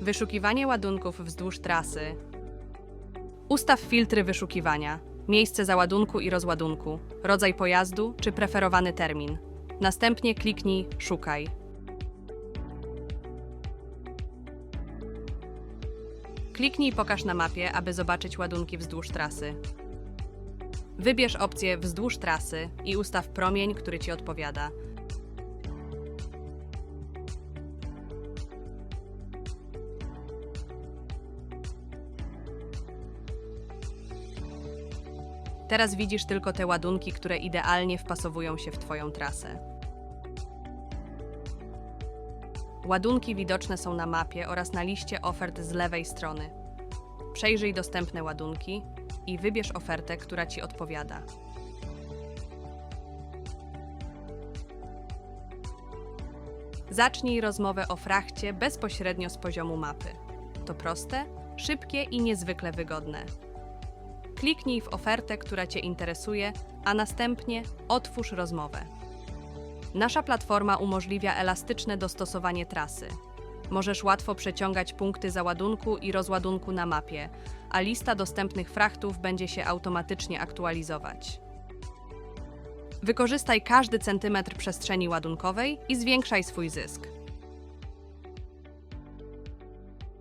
Wyszukiwanie ładunków wzdłuż trasy. Ustaw filtry wyszukiwania. Miejsce załadunku i rozładunku, rodzaj pojazdu czy preferowany termin. Następnie kliknij Szukaj. Kliknij Pokaż na mapie, aby zobaczyć ładunki wzdłuż trasy. Wybierz opcję wzdłuż trasy i ustaw promień, który Ci odpowiada. Teraz widzisz tylko te ładunki, które idealnie wpasowują się w Twoją trasę. Ładunki widoczne są na mapie oraz na liście ofert z lewej strony. Przejrzyj dostępne ładunki i wybierz ofertę, która Ci odpowiada. Zacznij rozmowę o frachcie bezpośrednio z poziomu mapy. To proste, szybkie i niezwykle wygodne. Kliknij w ofertę, która Cię interesuje, a następnie otwórz rozmowę. Nasza platforma umożliwia elastyczne dostosowanie trasy. Możesz łatwo przeciągać punkty załadunku i rozładunku na mapie, a lista dostępnych frachtów będzie się automatycznie aktualizować. Wykorzystaj każdy centymetr przestrzeni ładunkowej i zwiększaj swój zysk.